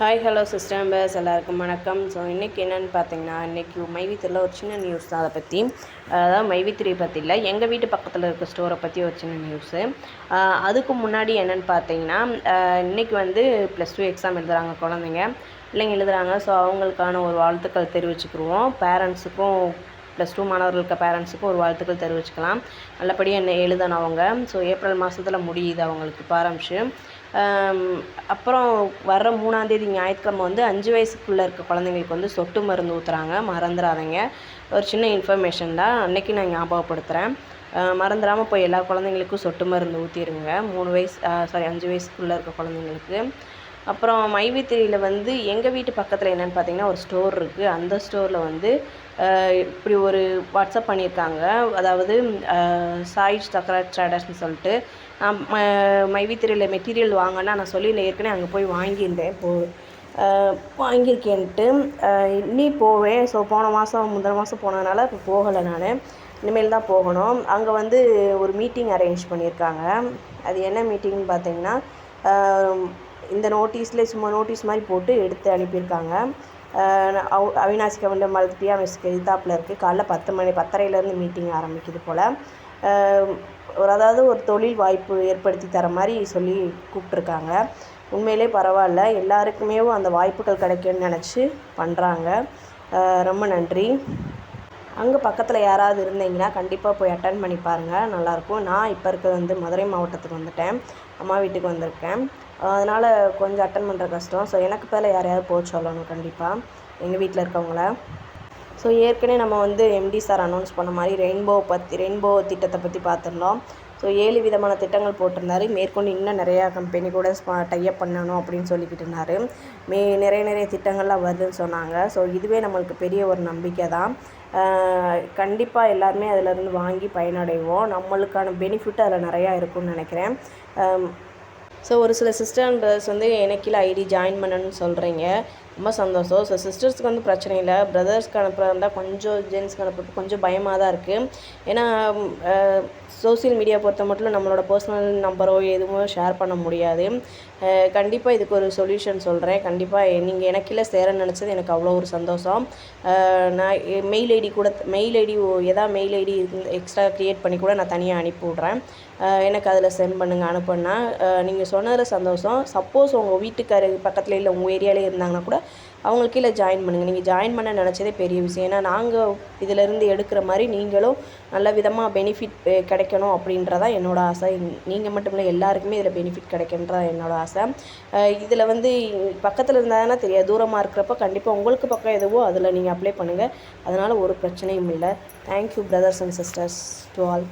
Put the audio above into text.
Hi hello sister members எல்லாருக்கும் வணக்கம். So இன்றைக்கி என்னென்னு பார்த்தீங்கன்னா இன்றைக்கி மைவித்திரியில் ஒரு சின்ன நியூஸ் தான். அதை பற்றி அதாவது மைவித்திரி பற்றி இல்லை எங்கள் வீட்டு பக்கத்தில் இருக்க ஸ்டோரை பற்றி ஒரு சின்ன நியூஸு அதுக்கு முன்னாடி என்னென்னு பார்த்தீங்கன்னா இன்றைக்கி வந்து ப்ளஸ் டூ எக்ஸாம் எழுதுகிறாங்க குழந்தைங்க. பிள்ளைங்க எழுதுகிறாங்க ஸோ அவங்களுக்கான ஒரு வாழ்த்துக்கள் தெரிவிச்சுக்கிடுவோம் பேரண்ட்ஸுக்கும் ப்ளஸ் டூ மாணவர்களுக்கு பேரண்ட்ஸுக்கும் ஒரு வாழ்த்துக்கள் தெரிவிச்சுக்கலாம். நல்லபடியாக என்ன எழுதணும் அவங்க. ஸோ ஏப்ரல் மாதத்தில் முடியுது அவங்களுக்கு பாரம்ஷு அப்புறம் வர்ற மூணாந்தேதி ஞாயிற்றுக்கிழமை வந்து அஞ்சு வயசுக்குள்ளே இருக்க குழந்தைங்களுக்கு வந்து சொட்டு மருந்து ஊற்றுறாங்க மறந்துடாதீங்க ஒரு சின்ன இன்ஃபர்மேஷன் தான். அன்றைக்கி நான் ஞாபகப்படுத்துகிறேன் மறந்துடாமல் போய் எல்லா குழந்தைங்களுக்கும் சொட்டு மருந்து ஊற்றிடுங்க மூணு வயசு சாரி அஞ்சு வயசுக்குள்ளே இருக்க குழந்தைங்களுக்கு. அப்புறம் மைவித்திரியில் வந்து எங்கள் வீட்டு பக்கத்தில் என்னென்னு பார்த்தீங்கன்னா ஒரு ஸ்டோர் இருக்குது அந்த ஸ்டோரில் வந்து இப்படி ஒரு வாட்ஸ்அப் பண்ணியிருக்காங்க. அதாவது சாயிஷ் தக்ரா ட்ரேடர்ஸ்னு சொல்லிட்டு. நான் மைவித்திரியில் மெட்டீரியல் வாங்கினா நான் சொல்லியிருந்தேன். ஏற்கனவே அங்கே போய் வாங்கியிருந்தேன். இப்போது வாங்கியிருக்கேன்ட்டு. இன்னி போவேன். ஸோ போன மாதம் முந்தின மாதம் போனதுனால இப்போ போகலை நான். இனிமேல் தான் போகணும். அங்கே வந்து ஒரு மீட்டிங் அரேஞ்ச் பண்ணியிருக்காங்க. அது என்ன மீட்டிங்னு பார்த்தீங்கன்னா இந்த நோட்டீஸில் சும்மா நோட்டீஸ் மாதிரி போட்டு எடுத்து அனுப்பியிருக்காங்க. அவினாசி கவுண்டர் மல்டியா மெஸ்க்கு எதிர்த்தாப்பில் இருக்குது காலைல பத்து மணி பத்தரையிலேருந்து மீட்டிங் ஆரம்பிக்குது போல். ஒரு அதாவது ஒரு தொழில் வாய்ப்பு ஏற்படுத்தி தர மாதிரி சொல்லி கூப்பிட்ருக்காங்க உண்மையிலே பரவாயில்ல. எல்லாருக்குமே அந்த வாய்ப்புகள் கிடைக்கும்னு நினச்சி பண்ணுறாங்க ரொம்ப நன்றி. அங்கே பக்கத்தில் யாராவது இருந்தீங்கன்னா கண்டிப்பாக போய் அட்டன் பண்ணி பாருங்கள் நல்லாயிருக்கும் நான் இப்போ இருக்கிறது வந்து மதுரை மாவட்டத்துக்கு வந்துட்டேன். அம்மா வீட்டுக்கு வந்திருக்கேன். அதனால் கொஞ்சம் அட்டன் பண்ணுற கஷ்டம். ஸோ எனக்கு பேரில் யாரையாவது போக சொல்லணும் கண்டிப்பாக எங்கள் வீட்டில் இருக்கவங்கள. ஸோ ஏற்கனவே நம்ம வந்து எம்டி சார் அனௌன்ஸ் பண்ண மாதிரி ரெயின்போ பற்றி ரெயின்போ திட்டத்தை பற்றி பார்த்துருந்தோம். ஸோ ஏழு விதமான திட்டங்கள் போட்டிருந்தாரு. மேற்கொண்டு இன்னும் நிறையா கம்பெனி கூட டைப் பண்ணணும் அப்படின்னு சொல்லிக்கிட்டு இருந்தார் மே நிறைய நிறைய திட்டங்கள்லாம் வருதுன்னு சொன்னாங்க. ஸோ இதுவே நம்மளுக்கு பெரிய ஒரு நம்பிக்கை தான். கண்டிப்பாக எல்லாருமே அதிலேருந்து வாங்கி பயனடைவோம். நம்மளுக்கான பெனிஃபிட் அதில் நிறையா இருக்கும்னு நினைக்கிறேன். ஸோ ஒரு சில சிஸ்டர் அண்ட் பிரதர்ஸ் வந்து எனக்கு ஐடி ஜாயின் பண்ணணும்னு சொல்கிறீங்க ரொம்ப சந்தோஷம். ஸோ சிஸ்டர்ஸ்க்கு வந்து பிரச்சனை இல்லை. பிரதர்ஸ்க்கு அனுப்புகிறதா இருந்தால் கொஞ்சம் ஜென்ஸ்க்கு அனுப்புறது கொஞ்சம் பயமாக தான் இருக்குது ஏன்னா சோசியல் மீடியா பொறுத்த மட்டும் நம்மளோட பர்சனல் நம்பரோ எதுவும் ஷேர் பண்ண முடியாது. கண்டிப்பாக இதுக்கு ஒரு சொல்யூஷன் சொல்கிறேன் கண்டிப்பாக நீங்கள் எனக்கில்ல சேர நினச்சது எனக்கு அவ்வளோ ஒரு சந்தோஷம். நான் மெயில் ஐடி கூட மெயில் ஐடி எதாவது மெயில் ஐடி எக்ஸ்ட்ரா க்ரியேட் பண்ணி கூட நான் தனியாக அனுப்பி விட்றேன். எனக்கு அதில் சென்ட் பண்ணுங்கள் அனுப்புன்னா நீங்கள் சொன்னதில் சந்தோஷம். சப்போஸ் உங்கள் வீட்டுக்காரர் பக்கத்தில் இல்லை உங்கள் ஏரியாவிலே இருந்தாங்கன்னா கூட அவங்களுக்கு கீழே ஜாயின் பண்ணுங்கள் நீங்கள் ஜாயின் பண்ண நினச்சதே பெரிய விஷயம். ஏன்னா நாங்கள் இதிலேருந்து எடுக்கிற மாதிரி நீங்களும் நல்ல விதமாக பெனிஃபிட் கிடைக்கணும் அப்படின்றதான் என்னோடய ஆசை. நீங்கள் மட்டும் இல்லை எல்லாருக்குமே இதில் பெனிஃபிட் கிடைக்கின்றதான் என்னோடய ஆசை. இதில் வந்து பக்கத்தில் இருந்தாங்கன்னா தெரியாது. தூரமாக இருக்கிறப்ப கண்டிப்பாக உங்களுக்கு பக்கம் எதுவோ அதில் நீங்கள் அப்ளை பண்ணுங்கள் அதனால் ஒரு பிரச்சனையும் இல்லை. Thank you brothers and sisters to all